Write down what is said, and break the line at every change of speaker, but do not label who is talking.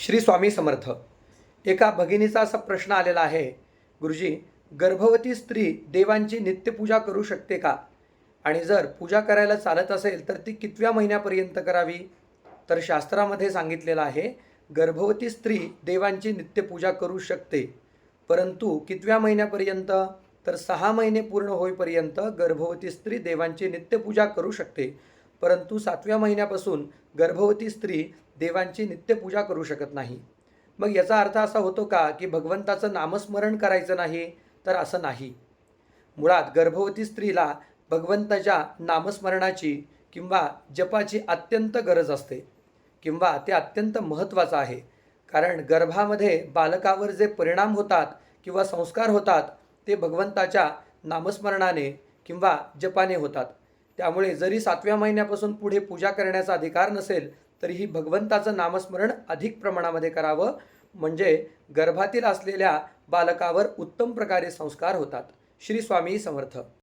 श्री स्वामी समर्थ. एका भगिनीचा असा प्रश्न आलेला आहे गुरुजी गर्भवती स्त्री देवांची नित्यपूजा करू शकते का? आणि जर पूजा करायला चालत असेल तर ती कितव्या महिन्यापर्यंत करावी? तर शास्त्रामध्ये सांगितलेलं आहे गर्भवती स्त्री देवांची नित्यपूजा करू शकते. परंतु कितव्या महिन्यापर्यंत? तर सहा महिने पूर्ण होईपर्यंत गर्भवती स्त्री देवांची नित्यपूजा करू शकते. परंतु सातव्या महिन्यापासून गर्भवती स्त्री देवांची नित्यपूजा करू शकत नाही. मग याचा अर्थ असा होतो का की भगवंताचं नामस्मरण करायचं नाही तर असं नाही. मुळात गर्भवती स्त्रीला भगवंताच्या नामस्मरणाची किंवा जपाची अत्यंत गरज असते किंवा ते अत्यंत महत्त्वाचं आहे. कारण गर्भामध्ये बालकावर जे परिणाम होतात किंवा संस्कार होतात ते भगवंताच्या नामस्मरणाने किंवा जपाने होतात. त्यामुळे जरी सातव्या महिन्यापासून पुढे पूजा करण्याचा अधिकार नसेल तरीही भगवंताचं नामस्मरण अधिक प्रमाणामध्ये करावं. म्हणजे गर्भातील असलेल्या बालकावर उत्तम प्रकारे संस्कार होतात. श्री स्वामी समर्थ.